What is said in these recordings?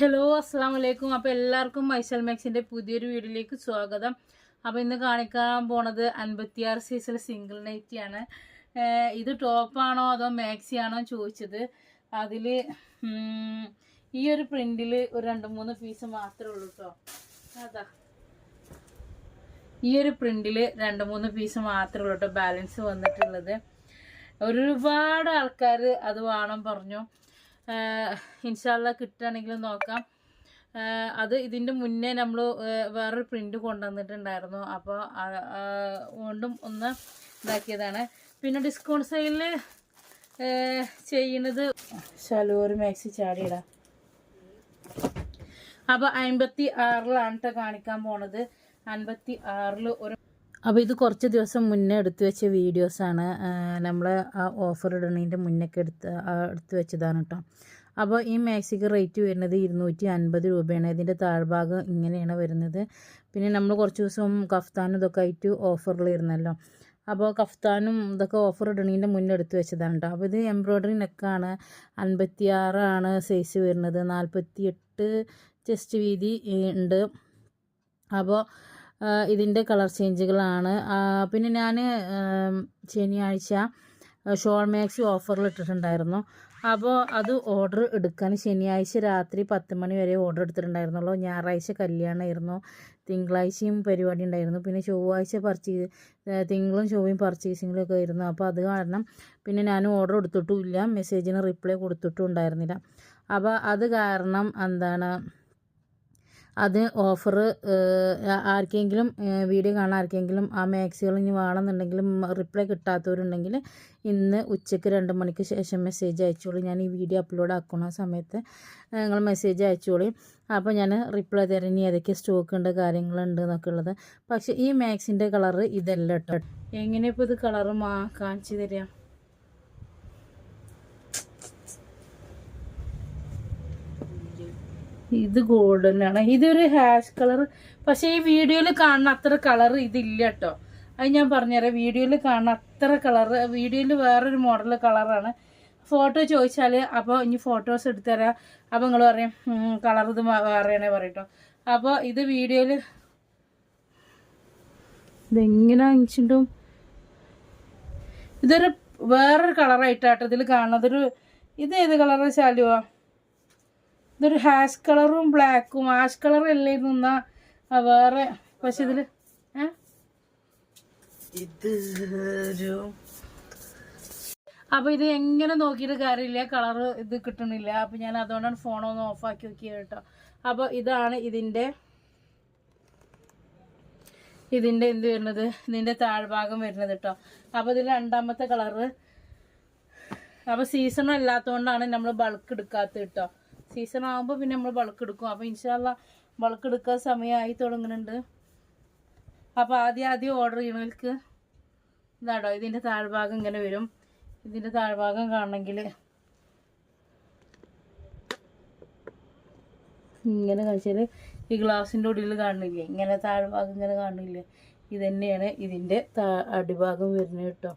Hello അസ്സാം വലൈക്കും അപ്പോൾ എല്ലാവർക്കും മൈസൽ മാക്സിന്റെ പുതിയൊരു വീഡിയോയിലേക്ക് സ്വാഗതം. അപ്പോൾ ഇന്ന് കാണിക്കാൻ പോണത് അൻപത്തിയാറ് സൈസിൽ സിംഗിൾ നൈറ്റി ആണ്. ഇത് ടോപ്പാണോ അതോ മാക്സി ആണോ ചോദിച്ചത്. അതിൽ ഈ ഒരു പ്രിന്റിൽ ഒരു രണ്ട് മൂന്ന് പീസ് മാത്രമേ ഉള്ളൂ കേട്ടോ അതാ. ഈ ഒരു പ്രിന്റിൽ രണ്ട് മൂന്ന് പീസ് മാത്രമേ ഉള്ളൂ കേട്ടോ ബാലൻസ് വന്നിട്ടുള്ളത്. ഒരുപാട് ആൾക്കാർ അത് വേണം പറഞ്ഞു. ഇൻഷാല്ല കിട്ടുകയാണെങ്കിൽ നോക്കാം. അത് ഇതിന്റെ മുന്നേ നമ്മൾ വേറൊരു പ്രിന്റ് കൊണ്ടുവന്നിട്ടുണ്ടായിരുന്നു. അപ്പോൾ വീണ്ടും ഒന്ന് ഇതാക്കിയതാണ്. പിന്നെ ഡിസ്കൗണ്ട് സെയിലിൽ ചെയ്യുന്നത് ശലൂർ മാക്സി ചാടിയിടാം അപ്പോൾ അമ്പത്തി ആറിലാണ് കേട്ടോ കാണിക്കാൻ പോണത്. അൻപത്തി ആറിൽ ഒരു അപ്പോൾ ഇത് കുറച്ച് ദിവസം മുന്നേ എടുത്തു വെച്ച വീഡിയോസാണ് നമ്മൾ ആ ഓഫർ ഇടുന്നതിന്റെ മുന്നൊക്കെ എടുത്ത് എടുത്തു വെച്ചതാണ് കേട്ടോ അപ്പോൾ ഈ മാക്സിക്ക് റേറ്റ് വരുന്നത് ഇരുന്നൂറ്റി അൻപത് രൂപയാണ്. ഇതിന്റെ താഴ്ഭാഗം ഇങ്ങനെയാണ് വരുന്നത്. പിന്നെ നമ്മൾ കുറച്ച് ദിവസം കഫ്താനും ഇതൊക്കെ ആയിട്ട് ഓഫറിലിരുന്നല്ലോ അപ്പോൾ കഫ്താനും ഇതൊക്കെ ഓഫർ ഇടണതിന്റെ മുന്നേ എടുത്തു വെച്ചതാണ് കേട്ടോ അപ്പോൾ ഇത് എംബ്രോയ്ഡറി നെക്കാണ് അൻപത്തി ആറാണ് സൈസ് വരുന്നത്. നാൽപ്പത്തി എട്ട് ചെസ്റ്റ് വീതി ഉണ്ട്. അപ്പോൾ ഇതിന്റെ കളർ ചേഞ്ചുകളാണ്. പിന്നെ ഞാൻ ശനിയാഴ്ച ഷോൾ ഓഫറിൽ ഇട്ടിട്ടുണ്ടായിരുന്നു. അപ്പോൾ അത് ഓർഡർ എടുക്കാൻ ശനിയാഴ്ച രാത്രി പത്ത് മണി വരെ ഓർഡർ എടുത്തിട്ടുണ്ടായിരുന്നുള്ളൂ. ഞായറാഴ്ച കല്യാണമായിരുന്നു തിങ്കളാഴ്ചയും പരിപാടി ഉണ്ടായിരുന്നു. പിന്നെ ചൊവ്വാഴ്ച പർച്ചേസ് തിങ്കളും ചൊവ്വയും പർച്ചേസിങ്ങിലും ഒക്കെ ആയിരുന്നു. അപ്പോൾ അത് കാരണം പിന്നെ ഞാൻ ഓർഡർ എടുത്തിട്ടുമില്ല മെസ്സേജിന് റിപ്ലൈ കൊടുത്തിട്ടും ഉണ്ടായിരുന്നില്ല. അപ്പോൾ അത് കാരണം എന്താണ് അത് ഓഫർ ആർക്കെങ്കിലും വീഡിയോ കാണാൻ ആർക്കെങ്കിലും ആ മാക്സികൾ ഇനി വേണമെന്നുണ്ടെങ്കിലും റിപ്ലൈ കിട്ടാത്തവരുണ്ടെങ്കിൽ ഇന്ന് ഉച്ചയ്ക്ക് രണ്ട് മണിക്ക് ശേഷം മെസ്സേജ് അയച്ചോളൂ. ഞാൻ ഈ വീഡിയോ അപ്ലോഡ് ആക്കുന്ന സമയത്ത് നിങ്ങൾ മെസ്സേജ് അയച്ചോളൂ. അപ്പോൾ ഞാൻ റിപ്ലൈ തരാം. ഇനി ഏതൊക്കെ സ്റ്റോക്ക് ഉണ്ട് കാര്യങ്ങളുണ്ട് എന്നൊക്കെ ഉള്ളത്. പക്ഷേ ഈ മാക്സിന്റെ കളറ് ഇതല്ല കേട്ടോ. എങ്ങനെയപ്പോൾ ഇത് കളറ് മാ കാണിച്ചു തരാം. ഇത് ഗോൾഡൻ ആണ്. ഇതൊരു ഹാഷ് കളർ പക്ഷെ ഈ വീഡിയോയിൽ കാണുന്ന അത്ര കളർ ഇതില്ല കേട്ടോ അത് ഞാൻ പറഞ്ഞുതരാം. വീഡിയോയിൽ കാണുന്ന അത്ര കളർ വീഡിയോയിൽ വേറൊരു മോഡൽ കളറാണ് ഫോട്ടോ ചോദിച്ചാൽ അപ്പോൾ ഇനി ഫോട്ടോസ് എടുത്തുതരാം. അപ്പോൾ നിങ്ങൾ പറയും കളർ ഇത് വേറെയാണേ പറയട്ടോ. അപ്പോൾ ഇത് വീഡിയോയിൽ ഇതെങ്ങനെ അണിച്ചിട്ടും ഇതൊരു വേറൊരു കളറായിട്ടാട്ടോ ഇതിൽ കാണുന്നത്. ഒരു ഇത് ഏത് കളറ് ശാലുവാ? ഇതൊരു ഹാഷ് കളറും ബ്ലാക്കും ആഷ് കളർ അല്ലേ നിന്നാ? വേറെ. പക്ഷെ ഇതിൽ? ഇതൊരു അപ്പൊ ഇത് എങ്ങനെ നോക്കിയിട്ട് കാര്യമില്ല. കളർ ഇത് കിട്ടണില്ല. അപ്പൊ ഞാൻ അതുകൊണ്ടാണ് ഫോണൊന്ന് ഓഫാക്കി നോക്കിയത് കേട്ടോ. അപ്പൊ ഇതാണ് ഇതിന്റെ ഇതിന്റെ എന്ത് വരുന്നത്? ഇതിന്റെ താഴ്ഭാഗം വരുന്നത് കേട്ടോ. അപ്പൊ ഇതിൽ രണ്ടാമത്തെ കളറ് അപ്പൊ സീസൺ അല്ലാത്തതുകൊണ്ടാണ് നമ്മൾ ബൾക്ക് എടുക്കാത്തത് കേട്ടോ. സീസൺ ആകുമ്പോൾ പിന്നെ നമ്മൾ ബൾക്ക് എടുക്കും. അപ്പോൾ ഇൻഷാല്ല ബൾക്ക് എടുക്കാൻ സമയമായി തുടങ്ങുന്നുണ്ട്. അപ്പോൾ ആദ്യം ആദ്യം ഓർഡർ ചെയ്യണവർക്ക് ഇതാടോ ഇതിന്റെ താഴ്ഭാഗം ഇങ്ങനെ വരും. ഇതിന്റെ താഴ്ഭാഗം കാണണമെങ്കിൽ ഇങ്ങനെ കാണിച്ചാൽ ഈ ഗ്ലാസിന്റെ ഉള്ളിൽ കാണുന്നില്ലേ? ഇങ്ങനെ താഴ്ഭാഗം ഇങ്ങനെ കാണുന്നില്ലേ? ഇത് തന്നെയാണ് ഇതിന്റെ താ അടിഭാഗം വരുന്നത് കേട്ടോ.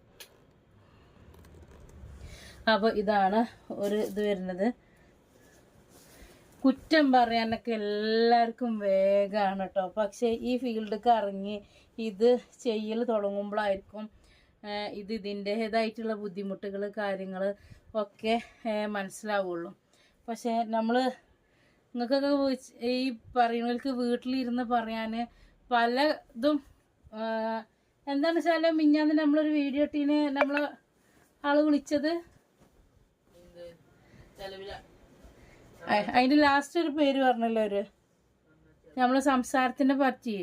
അപ്പോൾ ഇതാണ് ഒരു ഇത് വരുന്നത്. കുറ്റം പറയാനൊക്കെ എല്ലാവർക്കും വേഗമാണ് കേട്ടോ പക്ഷേ ഈ ഫീൽഡിലേക്ക് ഇറങ്ങി ഇത് ചെയ്യൽ തുടങ്ങുമ്പോഴായിരിക്കും ഇത് ഇതിന്റേതായിട്ടുള്ള ബുദ്ധിമുട്ടുകൾ കാര്യങ്ങൾ ഒക്കെ മനസ്സിലാവുള്ളൂ. പക്ഷേ നമ്മൾ നിങ്ങൾക്കൊക്കെ ഈ പറയുന്നവർക്ക് വീട്ടിലിരുന്ന് പറയാൻ പലതും എന്താണെന്ന് എന്താണ് വെച്ചാൽ മിഞ്ഞാന്ന് നമ്മളൊരു വീഡിയോ ഇട്ടീന് നമ്മൾ ആൾ വിളിച്ചത്? അതിന്റെ ലാസ്റ്റ് ഒരു പേര് പറഞ്ഞല്ലോ ഒരു നമ്മൾ സംസാരത്തിനെ പറ്റി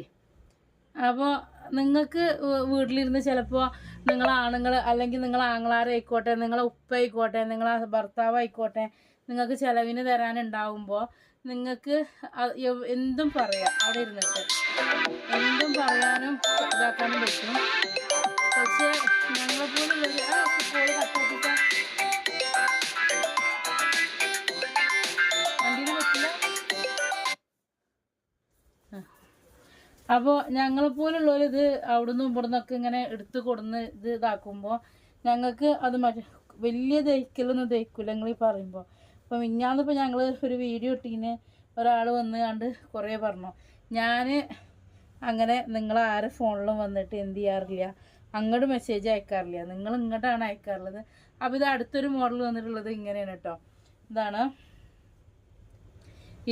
അപ്പോൾ നിങ്ങൾക്ക് വീട്ടിലിരുന്ന് ചിലപ്പോൾ നിങ്ങൾ ആണുങ്ങൾ അല്ലെങ്കിൽ നിങ്ങൾ ആങ്ങളാരായിക്കോട്ടെ നിങ്ങളെ ഉപ്പ ആയിക്കോട്ടെ നിങ്ങളെ ഭർത്താവ് ആയിക്കോട്ടെ നിങ്ങൾക്ക് ചിലവിന് തരാനുണ്ടാവുമ്പോൾ നിങ്ങൾക്ക് എന്തും പറയാം അവിടെ ഇരുന്നിട്ട്. എന്തും പറയാനും ഇതാക്കാനും പറ്റും. പക്ഷേ ഞങ്ങളെപ്പോലും ആ കോൾ കട്ടോട്ടിക്കാൻ അപ്പോൾ ഞങ്ങളെ പോലുള്ളവർ ഇത് അവിടുന്ന് ഇവിടുന്നൊക്കെ ഇങ്ങനെ എടുത്ത് കൊടുന്ന് ഇത് ഇതാക്കുമ്പോൾ ഞങ്ങൾക്ക് അത് മറ്റേ വലിയ ദഹിക്കലൊന്നും ദഹിക്കില്ല നിങ്ങൾ ഈ പറയുമ്പോൾ അപ്പോൾ മിഞ്ഞാന്നിപ്പോൾ ഞങ്ങൾ ഒരു വീഡിയോ ഇട്ടീന്. ഒരാൾ വന്ന് കണ്ട് കുറേ പറഞ്ഞു. ഞാൻ അങ്ങനെ നിങ്ങൾ ആരെ ഫോണിലും വന്നിട്ട് എന്ത് ചെയ്യാറില്ല? അങ്ങോട്ട് മെസ്സേജ് അയക്കാറില്ല. നിങ്ങൾ ഇങ്ങോട്ടാണ് അയക്കാറുള്ളത്. അപ്പോൾ ഇത് അടുത്തൊരു മോഡൽ വന്നിട്ടുള്ളത് ഇങ്ങനെയാണ് കേട്ടോ ഇതാണ്.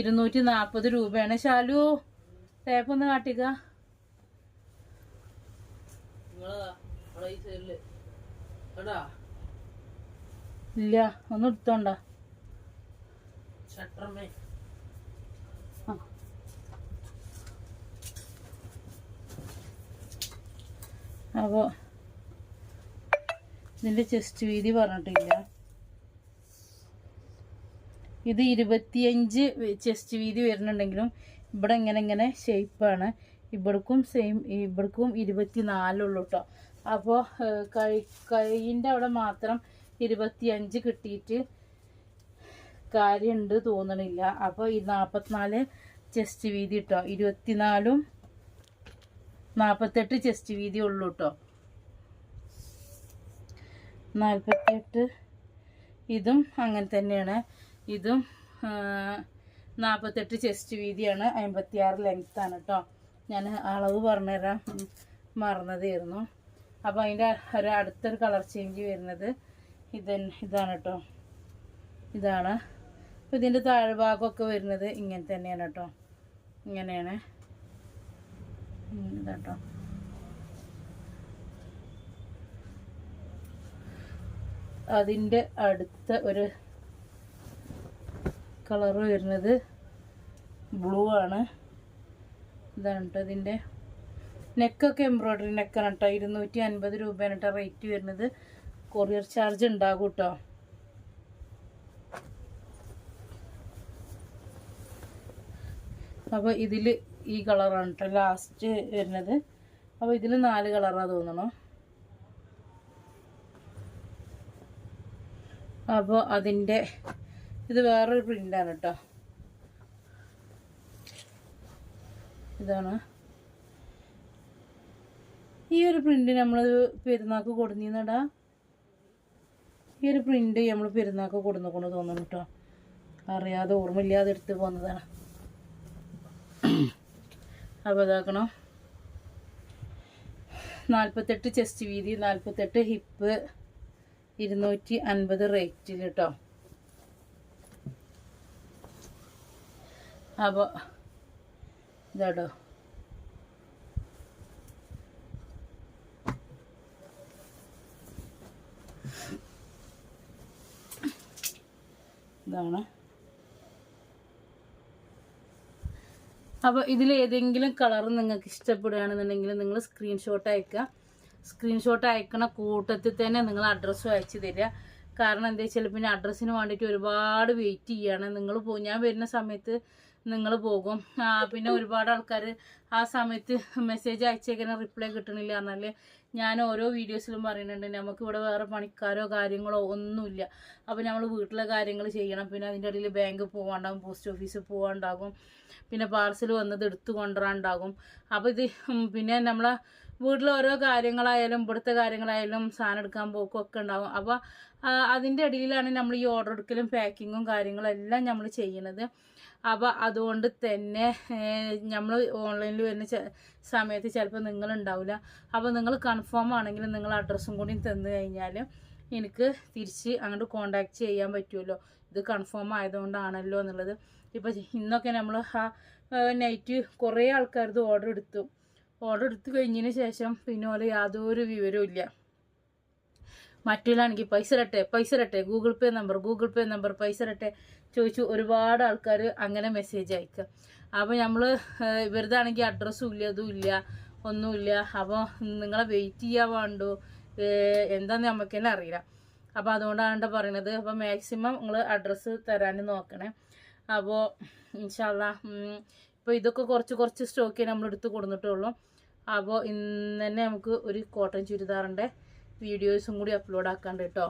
ഇരുന്നൂറ്റി നാൽപ്പത് രൂപയാണ്. ശാലു ടേപ്പ് ഒന്ന് കാട്ടിക്ക. ഇല്ല ഒന്ന് എടുത്തോണ്ട. ആ. അപ്പോ ഇതിന്റെ ചെസ്റ്റ് വീതി പറഞ്ഞിട്ടില്ല. ഇത് ഇരുപത്തിയഞ്ച് ചെസ്റ്റ് വീതി വരുന്നുണ്ടെങ്കിലും ഇവിടെ ഇങ്ങനെ ഇങ്ങനെ ഷേപ്പാണ് ഇവിടക്കും സെയിം ഇവിടക്കും ഇരുപത്തിനാലുള്ളൂ കേട്ടോ അപ്പോൾ കൈ കൈയിന്റെ അവിടെ മാത്രം ഇരുപത്തിയഞ്ച് കിട്ടിയിട്ട് കാര്യമുണ്ട് തോന്നണില്ല. അപ്പോൾ ഈ നാൽപ്പത്തിനാല് ചെസ്റ്റ് വീതി കേട്ടോ ഇരുപത്തിനാലും നാൽപ്പത്തെട്ട് ചെസ്റ്റ് വീതി ഉള്ളൂ കേട്ടോ നാൽപ്പത്തെട്ട് ഇതും അങ്ങനെ തന്നെയാണ്. ഇതും നാൽപ്പത്തെട്ട് ചെസ്റ്റ് വീതിയാണ് അമ്പത്തിയാറ് ലെങ്ത്താണ് കേട്ടോ ഞാൻ അളവ് പറഞ്ഞുതരാം. മറന്നതായിരുന്നു. അപ്പോൾ അതിന്റെ ഒരു അടുത്തൊരു കളർ ചേഞ്ച് വരുന്നത് ഇത് ഇതാണ് കേട്ടോ ഇതാണ്. അപ്പോൾ ഇതിന്റെ താഴ്ഭാഗമൊക്കെ വരുന്നത് ഇങ്ങനെ തന്നെയാണ് കേട്ടോ ഇങ്ങനെയാണ്. ഇതാട്ടോ അതിന്റെ അടുത്ത ഒരു കളറ് വരുന്നത് ബ്ലൂ ആണ്. ഇതാണ് കേട്ടോ ഇതിന്റെ നെക്കൊക്കെ എംബ്രോയ്ഡറി നെക്കാണ് കേട്ടോ ഇരുന്നൂറ്റി അൻപത് രൂപയാണ് കേട്ടോ റേറ്റ് വരുന്നത്. കൊറിയർ ചാർജ് ഉണ്ടാകും കേട്ടോ അപ്പോൾ ഇതിൽ ഈ കളറാണ് കേട്ടോ ലാസ്റ്റ് വരുന്നത്. അപ്പോൾ ഇതിൽ നാല് കളറാണ് തോന്നണം. അപ്പോൾ അതിന്റെ ഇത് വേറൊരു പ്രിന്റാണ് കേട്ടോ ഇതാണ്. ഈ ഒരു പ്രിന്റ് നമ്മൾ പെരുന്നാൾക്ക് കൊടുന്നിന്നടാ. ഈ ഒരു പ്രിന്റ് നമ്മൾ പെരുന്നാൾക്ക് കൊടുന്നു കൊണ്ട് തോന്നുന്നു കേട്ടോ അറിയാതെ ഓർമ്മയില്ലാതെ എടുത്ത് പോകുന്നതാണ് അപ്പോൾ ഇതാക്കണം. നാൽപ്പത്തെട്ട് ചെസ്റ്റ് വീതി നാൽപ്പത്തെട്ട് ഹിപ്പ് ഇരുന്നൂറ്റി അൻപത് റേറ്റിൽ കേട്ടോ അപ്പോൾ ഇതാട്ടോ. ഇതാണ്. അപ്പോൾ ഇതിൽ ഏതെങ്കിലും കളർ നിങ്ങൾക്ക് ഇഷ്ടപ്പെടുകയാണെന്നുണ്ടെങ്കിൽ നിങ്ങൾ സ്ക്രീൻഷോട്ട് അയക്കുക. സ്ക്രീൻഷോട്ട് അയക്കണ കൂട്ടത്തിൽ തന്നെ നിങ്ങൾ അഡ്രസ്സും അയച്ചു തരിക. കാരണം എന്താ വെച്ചാൽ പിന്നെ അഡ്രസ്സിന് വേണ്ടിയിട്ട് ഒരുപാട് വെയിറ്റ് ചെയ്യാണ്. നിങ്ങൾ പോ ഞാൻ വരുന്ന സമയത്ത് നിങ്ങൾ പോകും. പിന്നെ ഒരുപാട് ആൾക്കാർ ആ സമയത്ത് മെസ്സേജ് അയച്ചേക്കുന്ന റിപ്ലൈ കിട്ടണില്ല എന്നാൽ ഞാൻ ഓരോ വീഡിയോസിലും പറയുന്നുണ്ട്. നമുക്ക് ഇവിടെ വേറെ പണിക്കാരോ കാര്യങ്ങളോ ഒന്നുമില്ല. അപ്പോൾ നമ്മൾ വീട്ടിലെ കാര്യങ്ങൾ ചെയ്യണം. പിന്നെ അതിന്റെ ഇടയിൽ ബാങ്ക് പോകാണ്ടാകും പോസ്റ്റ് ഓഫീസിൽ പോകാണ്ടാകും പിന്നെ പാർസൽ വന്നത് എടുത്തു കൊണ്ടുവരാണ്ടാകും. അപ്പോൾ ഇത് പിന്നെ നമ്മളെ വീട്ടിലെ ഓരോ കാര്യങ്ങളായാലും ഇവിടുത്തെ കാര്യങ്ങളായാലും സാധനം എടുക്കാൻ പോക്കും ഒക്കെ ഉണ്ടാകും. അപ്പോൾ അതിന്റെ ഇടയിലാണ് നമ്മൾ ഈ ഓർഡർ എടുക്കലും പാക്കിങ്ങും കാര്യങ്ങളും എല്ലാം നമ്മൾ ചെയ്യണത് അപ്പോൾ അതുകൊണ്ട് തന്നെ നമ്മൾ ഓൺലൈനിൽ വരുന്ന സമയത്ത് ചിലപ്പോൾ നിങ്ങളുണ്ടാവില്ല അപ്പോൾ നിങ്ങൾ കൺഫേം ആണെങ്കിൽ നിങ്ങൾ അഡ്രസ്സും കൂടി തന്നു കഴിഞ്ഞാൽ എനിക്ക് തിരിച്ച് അങ്ങോട്ട് കോണ്ടാക്ട് ചെയ്യാൻ പറ്റുമല്ലോ ഇത് കൺഫേം ആയതുകൊണ്ടാണല്ലോ എന്നുള്ളത്. ഇപ്പോൾ ഇന്നൊക്കെ നമ്മൾ ആ നൈറ്റ് കുറേ ആൾക്കാരത് ഓർഡർ എടുത്തു. ഓർഡർ എടുത്തു കഴിഞ്ഞതിന് ശേഷം പിന്നെ ഓരോ യാതൊരു വിവരവും ഇല്ല. മറ്റുള്ളാണെങ്കിൽ പൈസ ഇരട്ടെ പൈസ ഇരട്ടെ Google pay number Google pay number പൈസ ഇരട്ടെ ചോദിച്ചു ഒരുപാട് ആൾക്കാർ അങ്ങനെ മെസ്സേജ് അയക്കുക അപ്പോൾ നമ്മൾ വെറുതാണെങ്കിൽ അഡ്രസ്സും ഇല്ല അതും ഇല്ല ഒന്നുമില്ല അപ്പോൾ നിങ്ങളെ വെയിറ്റ് ചെയ്യാൻ വേണ്ടു. എന്താന്ന് നമുക്ക് തന്നെ അറിയില്ല. അപ്പോൾ അതുകൊണ്ടാണ് പറയണത്. അപ്പോൾ മാക്സിമം നിങ്ങൾ അഡ്രസ്സ് തരാൻ നോക്കണേ. അപ്പോൾ ഇൻഷാല്ല ഇപ്പോൾ ഇതൊക്കെ കുറച്ച് കുറച്ച് സ്റ്റോക്കേ നമ്മൾ എടുത്ത് കൊടുത്തിട്ടുള്ളൂ അപ്പോൾ ഇന്ന് തന്നെ നമുക്ക് ഒരു കോട്ടൺ ചുരിദാറിന്റെ വീഡിയോസും കൂടി അപ്ലോഡ് ആക്കാണ്ട് കേട്ടോ